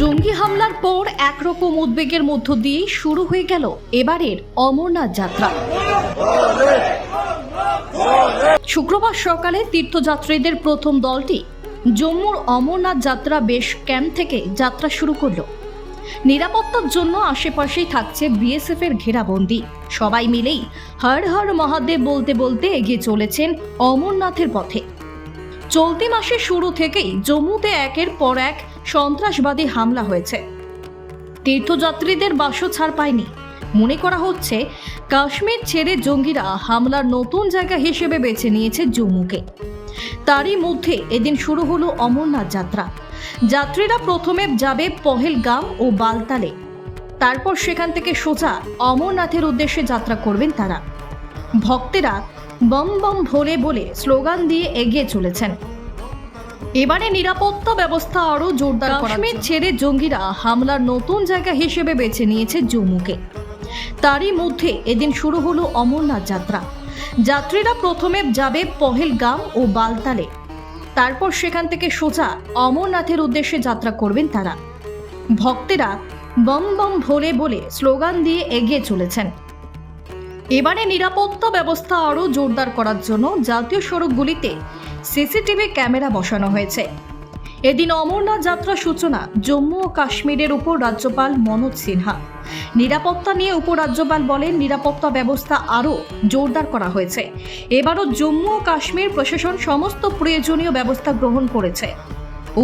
জঙ্গি হামলার পর একরকম উদ্বেগের মধ্য দিয়ে শুরু হয়ে গেল এবারের অমরনাথ যাত্রা। শুক্রবার সকালে তীর্থযাত্রীদের প্রথম দলটি জম্মুর অমরনাথ যাত্রা বেশ ক্যাম্প থেকে যাত্রা শুরু করল। নিরাপত্তার জন্য আশেপাশেই থাকছে বিএসএফ এর ঘেরাবন্দি। সবাই মিলেই হর হর মহাদেব বলতে বলতে এগিয়ে চলেছেন অমরনাথের পথে। চলতি মাসের শুরু থেকেই জম্মুতে একের পর এক সন্ত্রাসবাদী হামলা হয়েছে। তীর্থযাত্রীদের বাসও ছাড় পায়নি। মনে করা হচ্ছে, কাশ্মীর ছেড়ে জঙ্গিরা হামলার নতুন জায়গা হিসেবে বেছে নিয়েছে জম্মুকে। তারই মধ্যে এদিন শুরু হলো অমরনাথ যাত্রা। যাত্রীরা প্রথমে যাবে পহেলগাম ও বালতালে। তারপর সেখান থেকে সোজা অমরনাথের উদ্দেশ্যে যাত্রা করবেন তারা। ভক্তেরা বম বম ভোলে বলে স্লোগান দিয়ে এগিয়ে চলেছেন। এবারে নিরাপত্তা ব্যবস্থা আরও জোরদার কাশ্মীর ছেড়ে জঙ্গিরা হামলার নতুন জায়গা হিসেবে বেছে নিয়েছে জম্মুকে। তারই মধ্যে এদিন শুরু হলো অমরনাথ যাত্রা। যাত্রীরা প্রথমে যাবে পহেলগাম ও বালতালে। তারপর সেখান থেকে সোজা অমরনাথের উদ্দেশ্যে যাত্রা করবেন তারা। ভক্তেরা বম বম ভোলে বলে স্লোগান দিয়ে এগিয়ে চলেছেন। এবারে নিরাপত্তা ব্যবস্থা আরও জোরদার করার জন্য জাতীয় সড়কগুলিতে সিসিটিভি ক্যামেরা বসানো হয়েছে। এদিন অমরনাথ যাত্রা সূচনা জম্মু ও কাশ্মীরের উপর রাজ্যপাল মনোজ সিনহা। নিরাপত্তা নিয়ে উপরাজ্যপাল বলেন, নিরাপত্তা ব্যবস্থা আরও জোরদার করা হয়েছে। এবারও জম্মু ও কাশ্মীর প্রশাসন সমস্ত প্রয়োজনীয় ব্যবস্থা গ্রহণ করেছে।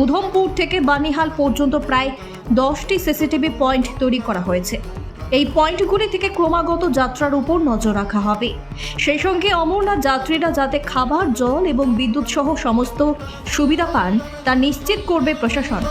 উধমপুর থেকে বানিহাল পর্যন্ত প্রায় দশটি সিসিটিভি পয়েন্ট তৈরি করা হয়েছে। এই পয়েন্টগুলি থেকে ক্রমাগত যাত্রার উপর নজর রাখা হবে। সেই সঙ্গে অমরনাথ যাত্রীরা যাতে খাবার, জল এবং বিদ্যুৎ সহ সমস্ত সুবিধা পান, তা নিশ্চিত করবে প্রশাসন।